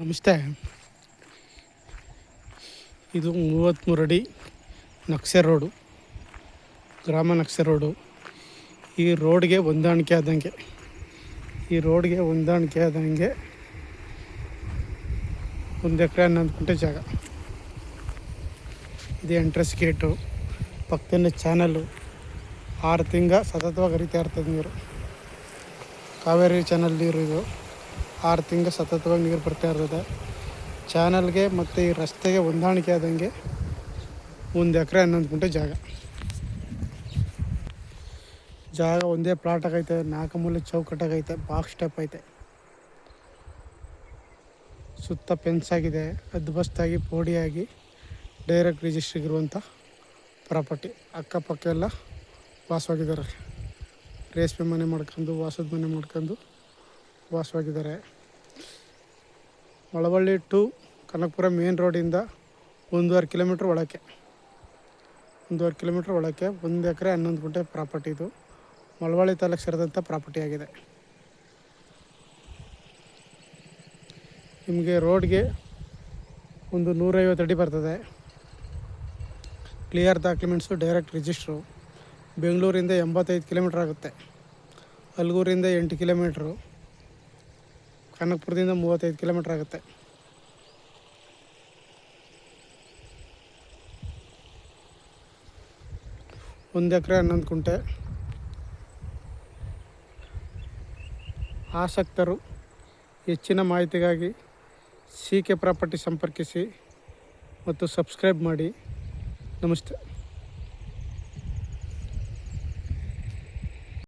ನಮಸ್ತೆ. ಇದು ಮೂವತ್ತ್ಮೂರು ಅಡಿ ರೋಡು, ಗ್ರಾಮ ನಕ್ಷೆ ರೋಡು. ಈ ರೋಡ್ಗೆ ಹೊಂದಾಣಿಕೆ ಆದಂಗೆ, ಈ ರೋಡ್ಗೆ ಹೊಂದಾಣಿಕೆ ಆದಂಗೆ ಒಂದು ಎಕರೆ ಹನ್ನೊಂದು ಕುಂಟೆ ಜಾಗ. ಇದು ಎಂಟ್ರೆನ್ಸ್ ಗೇಟು ಪಕ್ಕದಲ್ಲಿ ಚಾನಲ್ಲು ಆರು ತಿಂಗ ಸತತವಾಗಿ ಹರಿತಾ ಇರ್ತದೆ ನೀರು. ಕಾವೇರಿ ಚಾನಲ್ ನೀರು ಇದು. ಆರು ತಿಂಗಳು ಸತತವಾಗಿ ನೀರು ಬರ್ತಾ ಇರ್ತದೆ ಚಾನಲ್ಗೆ ಮತ್ತು ಈ ರಸ್ತೆಗೆ ಹೊಂದಾಣಿಕೆ ಆದಂಗೆ ಒಂದು ಎಕರೆ ಹನ್ನೊಂದು ಗುಂಟೆ ಜಾಗ. ಜಾಗ ಒಂದೇ ಪ್ಲಾಟಾಗೈತೆ ನಾಲ್ಕು ಮೂಲೆ ಚೌಕಟ್ಟಾಗೈತೆ ಬಾಕ್ಸ್ ಸ್ಟೆಪ್ ಐತೆ. ಸುತ್ತ ಪೆನ್ಸ್ ಆಗಿದೆ ಅದ್ಬಸ್ತಾಗಿ ಪೋಡಿಯಾಗಿ ಡೈರೆಕ್ಟ್ ರಿಜಿಸ್ಟ್ರಿಗಿರುವಂಥ ಪ್ರಾಪರ್ಟಿ ಅಕ್ಕಪಕ್ಕ ಎಲ್ಲ ವಾಸವಾಗಿದ್ದಾರೆ. ರೇಷ್ಮೆ ಮನೆ ಮಾಡ್ಕೊಂಡು, ವಾಸದ ಮನೆ ಮಾಡ್ಕೊಂಡು ವಾಸವಾಗಿದ್ದಾರೆ. ಮಳವಳ್ಳಿ ಟು ಕನಕಪುರ ಮೇನ್ ರೋಡಿಂದ ಒಂದೂವರೆ ಕಿಲೋಮೀಟ್ರ್ ಒಳಕ್ಕೆ. ಒಂದೂವರೆ ಕಿಲೋಮೀಟ್ರ್ ಒಳಕ್ಕೆ ಒಂದು ಎಕರೆ ಹನ್ನೊಂದು ಗುಂಟೆ ಪ್ರಾಪರ್ಟಿ ಇದು. ಮಳವಳ್ಳಿ ತಾಲೂಕು ಸೇರಿದಂಥ ಪ್ರಾಪರ್ಟಿ ಆಗಿದೆ. ನಿಮಗೆ ರೋಡ್ಗೆ ಒಂದು ನೂರೈವತ್ತು ಅಡಿ ಬರ್ತದೆ. Clear documents, direct register. ಬೆಂಗಳೂರಿಂದ ಎಂಬತ್ತೈದು ಕಿಲೋಮೀಟ್ರ್ ಆಗುತ್ತೆ. ಅಲ್ಗೂರಿಂದ ಎಂಟು ಕಿಲೋಮೀಟ್ರು. ಕನಕಪುರದಿಂದ ಮೂವತ್ತೈದು ಕಿಲೋಮೀಟ್ರ್ ಆಗುತ್ತೆ. ಒಂದು ಎಕರೆ ಹನ್ನೊಂದು ಕುಂಟೆ. ಆಸಕ್ತರು ಹೆಚ್ಚಿನ ಮಾಹಿತಿಗಾಗಿ ಸಿ ಕೆ ಪ್ರಾಪರ್ಟಿ ಸಂಪರ್ಕಿಸಿ ಮತ್ತು ಸಬ್ಸ್ಕ್ರೈಬ್ ಮಾಡಿ. ನಮಸ್ತೆ.